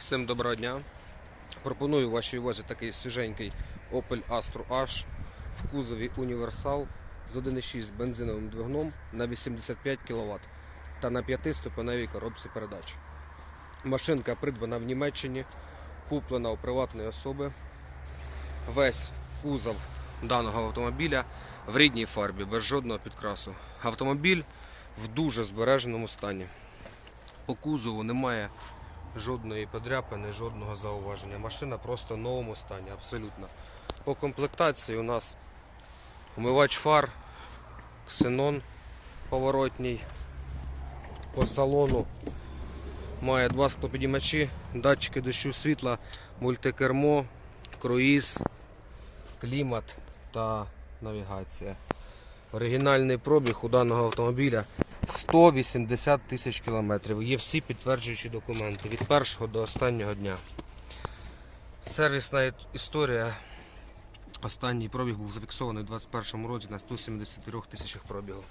Всім доброго дня. Пропоную вашій увазі такий свіженький Opel Astra H в кузові універсал з 1,6 бензиновим двигуном на 85 кВт та на 5-ступеневій коробці передач. Машинка придбана в Німеччині, куплена у приватної особи. Весь кузов даного автомобіля в рідній фарбі, без жодного підкрасу. Автомобіль в дуже збереженому стані. По кузову немає жодної подряпини, жодного зауваження. Машина просто в новому стані, абсолютно. По комплектації у нас умивач фар, ксенон поворотній. По салону має два склопідіймачі, датчики дощу світла, мультикермо, круїз, клімат та навігація. Оригінальний пробіг у даного автомобіля 180 тисяч кілометрів. Є всі підтверджуючі документи від першого до останнього дня. Сервісна історія. Останній пробіг був зафіксований у 2021 році на 173 тисячах пробігу.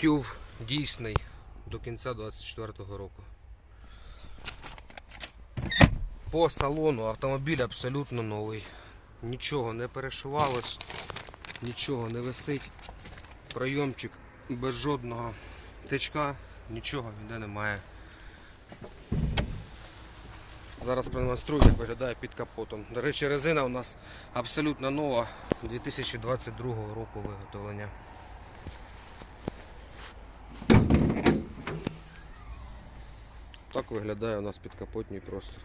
Тюв дійсний до кінця 2024 року. По салону автомобіль абсолютно новий. Нічого не перешивалось, нічого не висить. Пройомчик без жодного тичка, нічого ніде немає. Зараз продемонструю, як виглядає під капотом. До речі, резина у нас абсолютно нова 2022 року виготовлення. Так виглядає у нас підкапотній простір.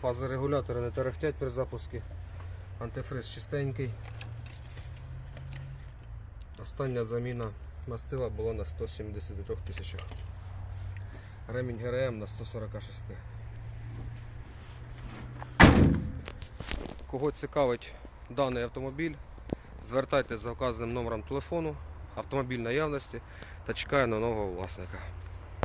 Фазорегулятори не тарахтять при запуску. Антифриз чистенький. Остання заміна мастила була на 173 тисячах. Ремінь ГРМ на 146. Кого цікавить даний автомобіль, звертайтеся за вказаним номером телефону, автомобіль наявності та чекає на нового власника.